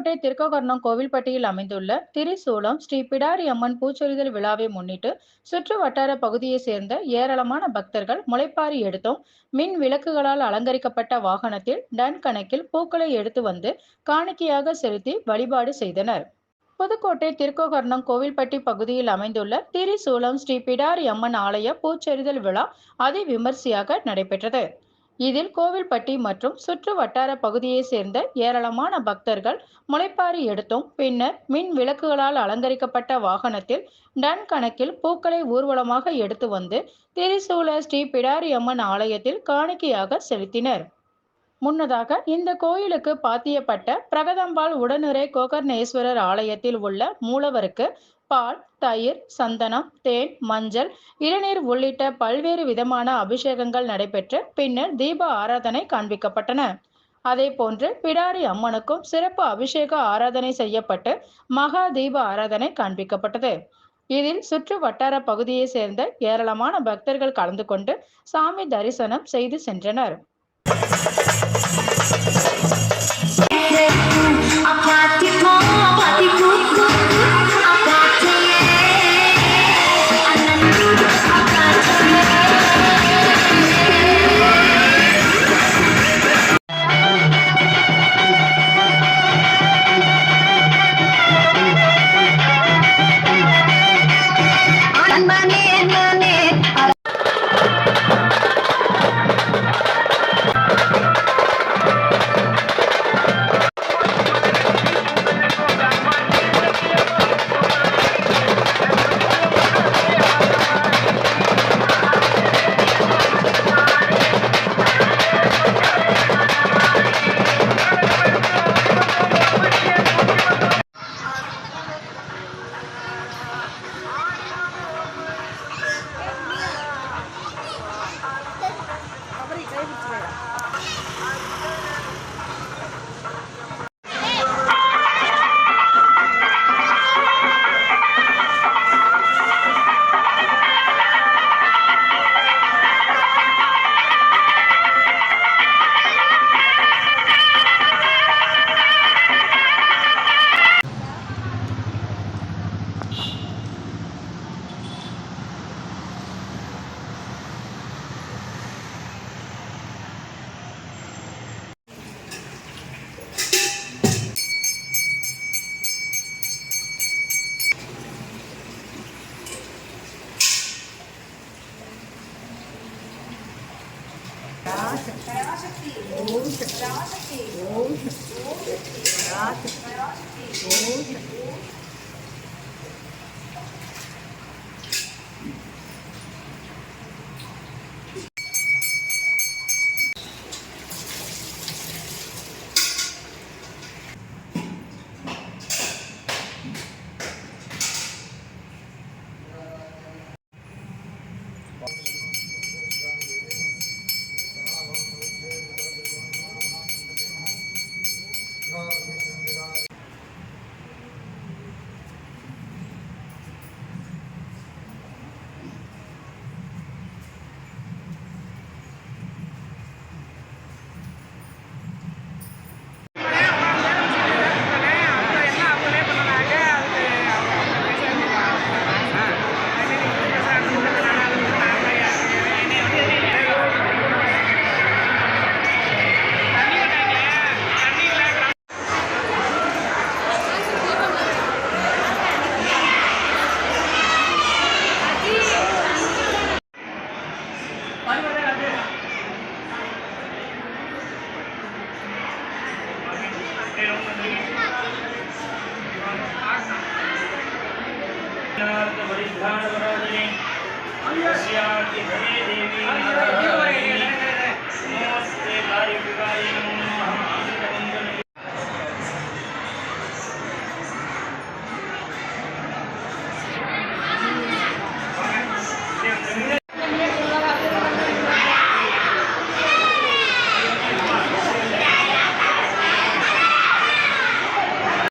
புதுக்கோட்டை திருக்ககர்ணம் கோவில்பட்டியில் அமைந்துள்ள திரிசூலம் ஸ்ரீ பிடாரி அம்மன் பூச்சொரிதல் விழாவை முன்னிட்டு சுற்று வட்டார பகுதியைச் சேர்ந்த ஏராளமான பக்தர்கள் முளைப்பாரி எடுத்தும் மின் விளக்குகளால் அலங்கரிக்கப்பட்ட வாகனத்தில் டன் கணக்கில் பூக்களை எடுத்து வந்து காணிக்கையாக செலுத்தி வழிபாடு செய்தனர். புதுக்கோட்டை திருக்கோகர்ணம் கோவில்பட்டி பகுதியில் அமைந்துள்ள திரிசூலம் ஸ்ரீ பிடாரி அம்மன் ஆலய பூச்சொரிதல் விழா அதி விமர்சையாக நடைபெற்றது. இதில் கோவில்பட்டி மற்றும் சுற்று வட்டார பகுதியைச் சேர்ந்த ஏராளமான பக்தர்கள் முளைப்பாரி எடுத்தும் பின்னர் மின் விளக்குகளால் அலங்கரிக்கப்பட்ட வாகனத்தில் டன் கணக்கில் பூக்களை ஊர்வலமாக எடுத்து வந்து திரிசூல ஸ்ரீ பிடாரி அம்மன் ஆலயத்தில் காணிக்கையாக செலுத்தினர். முன்னதாக இந்த கோயிலுக்கு பாத்தியப்பட்ட பிரகதம்பாள் உடனுரை கோகர்ணேஸ்வரர் ஆலயத்தில் உள்ள மூலவருக்கு பால் தயிர் சந்தனம் தேன் மஞ்சள் இளநீர் உள்ளிட்ட பல்வேறு விதமான அபிஷேகங்கள் நடைபெற்று பின்னர் தீப ஆராதனை காண்பிக்கப்பட்டன. அதே போன்று பிடாரி அம்மனுக்கும் சிறப்பு அபிஷேக ஆராதனை செய்யப்பட்டு மகா தீப ஆராதனை காண்பிக்கப்பட்டது. இதில் சுற்று வட்டார பகுதியை சேர்ந்த ஏராளமான பக்தர்கள் கலந்து கொண்டு சாமி தரிசனம் செய்து சென்றனர். ఓం ఓం ఓం परिधानवराजिने तस्या देवी नमस्ते कार्यविकारिणी